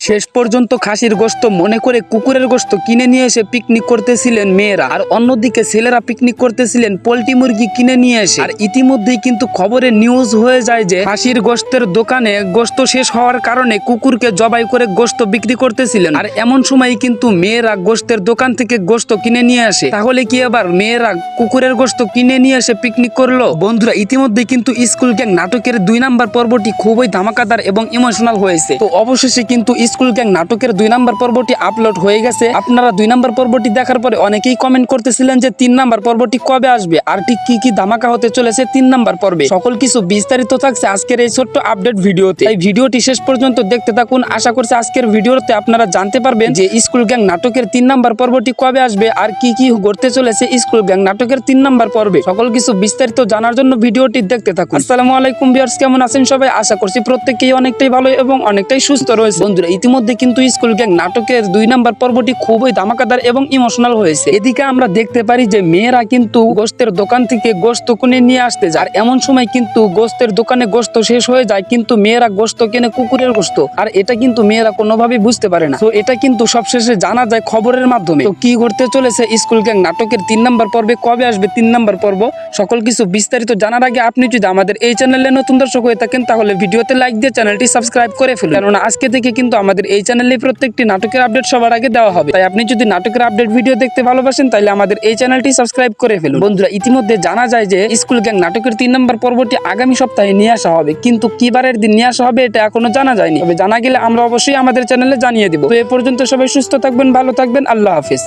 শেষ পর্যন্ত খাসির গোস্ত মনে করে কুকুরের গোস্ত কিনে নিয়ে এসে পিকনিক করতেছিলেন মেয়েরা। আর অন্যদিকে ছেলেরা পিকনিক করতেছিলেন পোলট্রি মুরগি কিনে নিয়ে এসে। আর ইতিমধ্যেই কিন্তু খবরে নিউজ হয়ে যায় যে খাসির গোস্তের দোকানে গোস্ত শেষ হওয়ার কারণে কুকুরকে জবাই করে গোস্ত বিক্রি করতেছিলেন। আর এমন সময় কিন্তু মেয়েরা গোস্তের দোকান থেকে গোস্ত কিনে নিয়ে আসে। তাহলে কি আবার মেয়েরা কুকুরের গোস্ত কিনে নিয়ে এসে পিকনিক করল? বন্ধুরা ইতিমধ্যে কিন্তু স্কুল গ্যাং নাটকের দুই নাম্বার পর্বটি খুবই ধামাকাদার এবং ইমোশনাল হয়েছে। তো অবশেষে কিন্তু স্কুল গ্যাং নাটকের দুই নাম্বার পর্বটি আপলোড হয়ে গেছে। আপনারা দুই নাম্বার পর্বটি দেখার পরে অনেকেই কমেন্ট করতেছিলেন যে তিন নাম্বার পর্বটি কবে আসবে আর ঠিক কি কি ধামাকা হতে চলেছে তিন নাম্বার পর্বে। সকল কিছু বিস্তারিত থাকছে আজকের এই ছোট্ট আপডেট ভিডিওতে। এই ভিডিওটি শেষ পর্যন্ত দেখতে থাকুন। আশা করছি আজকের ভিডিওতে আপনারা জানতে পারবেন যে স্কুল গ্যাং নাটকের তিন নাম্বার পর্বটি কবে আসবে আর কি কি ঘটতে চলেছে স্কুল গ্যাং নাটকের তিন নাম্বার পর্বে। সকল কিছু বিস্তারিত জানার জন্য ভিডিওটি দেখতে থাকুন। আসসালামু আলাইকুম ভিউয়ার্স, কেমন আছেন সবাই? আশা করছি প্রত্যেকেই অনেকটাই ভালো এবং অনেকটাই সুস্থ রয়েছে। বন্ধুরা ইতিমধ্যে কিন্তু স্কুল গ্যাং নাটকের দুই নাম্বার পর্বটি খুবই ধামাকাদার এবং ইমোশনাল হয়েছে। এদিকে আমরা দেখতে পারি যে মেয়েরা কিন্তু গোস্তের দোকান থেকে গোস্ত কিনে নিয়ে আসতে যায়। আর এমন সময় কিন্তু গোস্তের দোকানে গোস্ত শেষ হয়ে যায়, কিন্তু মেয়েরা গোস্ত কেনে কুকুরের গোস্ত। আর এটা কিন্তু মেয়েরা কোনোভাবেই বুঝতে পারে না। তো এটা কিন্তু সবশেষে জানা যায় খবরের মাধ্যমে। তো কি ঘটতে চলেছে স্কুল গ্যাং নাটকের তিন নাম্বার পর্বে? কবে আসবে তিন নাম্বার পর্ব? সকল কিছু বিস্তারিত জানার আগে আপনি যদি আমাদের এই চ্যানেলে নতুন দর্শক হয়ে থাকেন, তাহলে ভিডিওতে লাইক দিয়ে চ্যানেলটি সাবস্ক্রাইব করে ফেলুন। কেননা আজকে থেকে কিন্তু আমাদের এই চ্যানেলে প্রত্যেকটি নাটকের আপডেট সবার আগে দেওয়া হবে। তাই আপনি যদি নাটকের আপডেট ভিডিও দেখতে ভালোবাসেন তাহলে আমাদের এই চ্যানেলটি সাবস্ক্রাইব করে ফেলুন। বন্ধুরা, ইতিমধ্যে জানা যায় যে স্কুল গ্যাং নাটকের তিন নম্বর পর্বটি আগামী সপ্তাহে নিয়ে আসা হবে। কিন্তু কি বারের দিন নিয়ে আসা হবে এটা এখনও জানা যায়নি। তবে জানা গেলে আমরা অবশ্যই আমাদের চ্যানেলে জানিয়ে দিব। তো এ পর্যন্ত সবাই সুস্থ থাকবেন, ভালো থাকবেন, আল্লাহ হাফিজ।